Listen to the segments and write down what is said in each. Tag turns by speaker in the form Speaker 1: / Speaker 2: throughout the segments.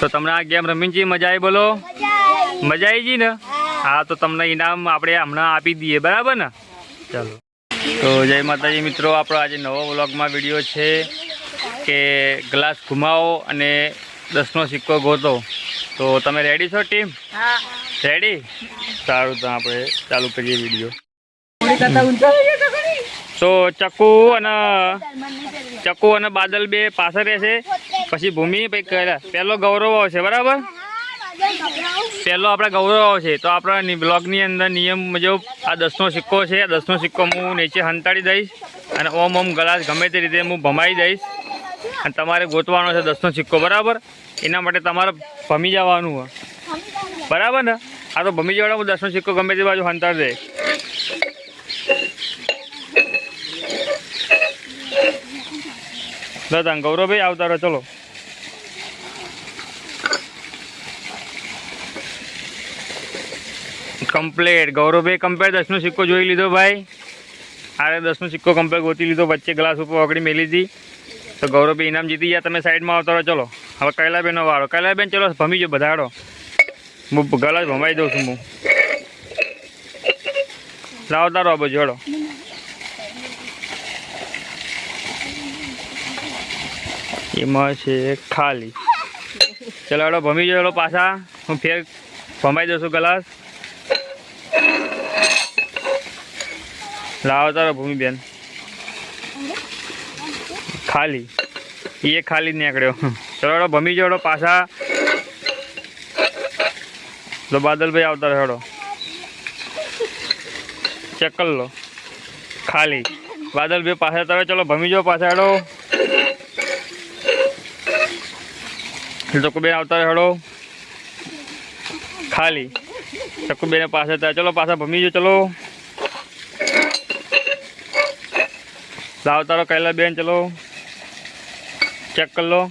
Speaker 1: તો તમને આ ગેમ રમીને છે મજા આવી બોલો? મજા આવી. ગઈ ને? હા. તો તમને ઇનામ આપણે હમણાં આપી દઈએ બરાબર ને? ચાલો. તો જય માતાજી મિત્રો આપણો આજે નવો વ્લોગમાં વીડિયો છે કે ગ્લાસ ઘુમાવો અને દસનો સિક્કો ગોતો. તો તમે રેડી છો ટીમ રેડી સારું તો આપણે ચાલુ કરીએ વીડિયો. તો ચકુ અને ચક્કુ અને બાદલ બે પાછળ રહેશે. પછી ભૂમિ પહેલો ગૌરવ આવશે, બરાબર? પહેલો આપણે ગૌરવ આવશે. તો આપણા બ્લોગની અંદર નિયમ મુજબ આ દસનો સિક્કો છે. આ દસનો સિક્કો હું નીચે હંતાડી દઈશ અને ઓમ ઓમ ગલાસ ગમે તે રીતે હું ભમાઈ દઈશ. અને તમારે ગોતવાનો છે દસનો સિક્કો, બરાબર? એના માટે તમારે ભમી જવાનું હોય. બરાબર ને? આ તો ભમી જવાનો હું દસનો સિક્કો ગમે તે બાજુ હંતાડી દે દાદા ગૌરવભાઈ આવતા રહો, ચલો. કમ્પ્લેટ ગૌરવભાઈ કમ્પ્લેટ દસનો સિક્કો જોઈ લીધો ભાઈ. આરે દસનો સિક્કો કમ્પ્લેટ ગોતી લીધો. વચ્ચે ગ્લાસ ઉપર ઓગળી મેલી હતી. તો ગૌરવભાઈ ઇનામ જીતી ગયા. તમે સાઈડમાં આવતા રહો, ચલો. હવે કૈલાબેનનો વાળો કૈલાબેન, ચલો, ભમી જો બધાડો. હું ગલાસ ભમાઈ દઉં છું હું. લાવતા રહો બધું એમાં છે ખાલી ચલો હળો ભમી જો હળો પાછા. હું ફેર ભમાઈ દઉં છું ગ્લાસ. લાવો તારો ભૂમિબેન ખાલી. એ ખાલી જ નીકળ્યો. ચલો હળો ભમી જો હળો પાછા. તો બાદલભાઈ આવતા હળો ચેક કરી લો. ખાલી. બાદલભાઈ પાછા તમે ચલો, ભમી જાઓ પાછા હેડો. ચકુબેન આવતા હેડો ખાલી. ચકુબેન પાસે ચલો, પાછા ભમી જાઓ ચલો. લાવતા રહો કૈલાબેન, ચલો. ચેક કરી લો.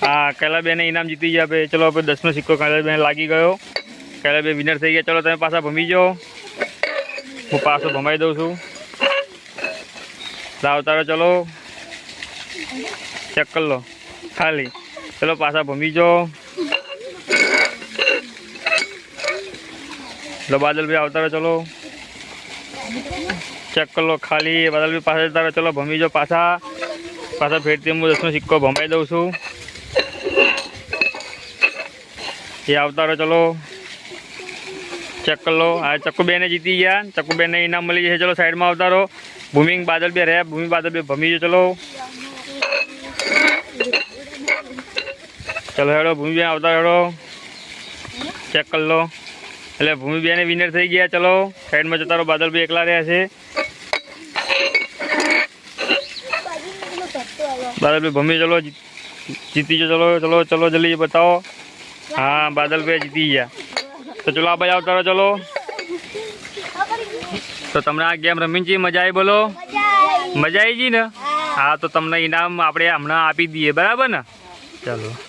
Speaker 1: હા, કૈલાબેને ઇનામ જીતી ગયા ભાઈ. ચલો, આપણે દસનો સિક્કો કૈલાબેન લાગી ગયો. કૈલાબેન વિનર થઈ ગયા. ચલો, તમે પાછા ભમી જાઓ. હું પાછો ભમાઈ દઉં છું. લાવતા રહો ચલો. ચેક કરી લો. ખાલી. ચલો પાછા ભમી જો. લો બાદલભાઈ આવતા રહો, ચલો. ચેક કરો ખાલી. બાદલભાઈ પાસે જતા રહો, ચલો ભમી જો પાછા. પાછા ફેરતી હું દસનો સિક્કો ભમાઈ દઉં છું. એ આવતા રહો, ચલો. ચેક કરો આ ચક્કુબેને જીતી ગયા ચક્કુબેનને ઇનામ મળી જશે, ચલો સાઈડમાં આવતા રહો. ભૂમિ બાદલ બે રહ્યા ભૂમિ બાદલ બે ભમી જો, ચલો. ચલો હેડો ભૂમિબેન આવતા હેડો ચેક કરી લો. એટલે ભૂમિબેન વિનર થઈ ગયા. ચલો સાઈડમાં જતા રહો. બાદલભાઈ એકલા રહ્યા છે. બાદલભાઈ ભમી ચલો જીતી જો ચલો ચલો ચલો જલ્દી બતાવો. હા બાદલભાઈ જીતી ગયા. તો ચલો આ બાજુ આવતા રહો. ચલો. તો તમને આ ગેમ રમીને છે મજા આવી બોલો. મજા આવી. ગઈ ને? હા તો તમને ઇનામ આપણે હમણાં આપી દઈએ. બરાબર ને? ચાલો.